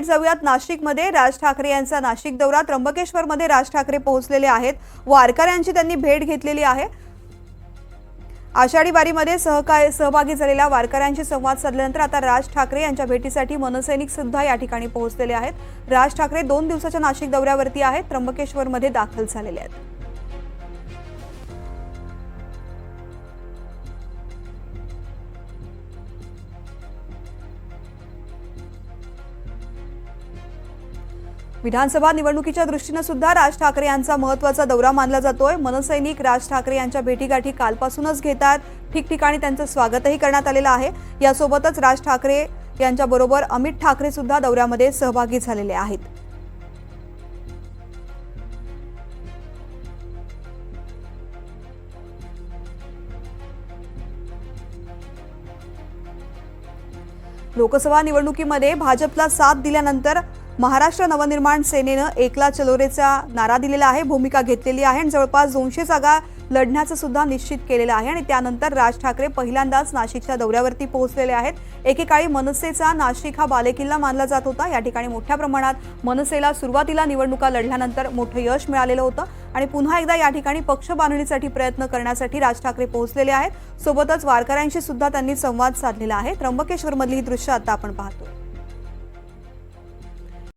थेट जाऊयात. नाशिकमध्ये राज ठाकरे यांचा नाशिक दौरा. त्र्यंबकेश्वरमध्ये राज ठाकरे पोहोचलेले आहेत. वारकऱ्यांची त्यांनी भेट घेतलेली आहे. आषाढी वारीमध्ये सहकाय सहभागी झालेल्या वारकऱ्यांशी संवाद साधल्यानंतर आता राज ठाकरे यांच्या भेटीसाठी मनसैनिक सुद्धा या ठिकाणी पोहोचलेले आहेत. राज ठाकरे दोन दिवसाच्या नाशिक दौऱ्यावरती आहेत. त्र्यंबकेश्वरमध्ये दाखल झालेले आहेत. विधानसभा निवडणुकीच्या दृष्टीनं सुद्धा राज ठाकरे यांचा महत्त्वाचा दौरा मानला जातोय. मनसैनिक राज ठाकरे यांच्या भेटीगाठी कालपासूनच घेतात. ठिकठिकाणी त्यांचं स्वागतही करण्यात आलेलं आहे. यासोबतच राज ठाकरे यांच्याबरोबर अमित ठाकरे सुद्धा दौऱ्यामध्ये सहभागी झालेले आहेत. लोकसभा निवडणुकीमध्ये भाजपला साथ दिल्यानंतर महाराष्ट्र नवनिर्माण सेनेनं एकला चलोरेचा नारा दिलेला आहे भूमिका घेतलेली आहे आणि जवळपास दोनशे जागा लढण्याचं सुद्धा निश्चित केलेलं आहे आणि त्यानंतर राज ठाकरे पहिल्यांदाच नाशिकच्या दौऱ्यावरती पोहोचलेले आहेत. एकेकाळी मनसेचा नाशिक हा बालेकिल्ला मानला जात होता. या ठिकाणी मोठ्या प्रमाणात मनसेला सुरुवातीला निवडणुका लढल्यानंतर मोठं यश मिळालेलं होतं आणि पुन्हा एकदा या ठिकाणी पक्ष बांधणीसाठी प्रयत्न करण्यासाठी राज ठाकरे पोहोचलेले आहेत. सोबतच वारकऱ्यांशी सुद्धा त्यांनी संवाद साधलेला आहे. त्र्यंबकेश्वरमधली ही दृश्य आता आपण पाहतो.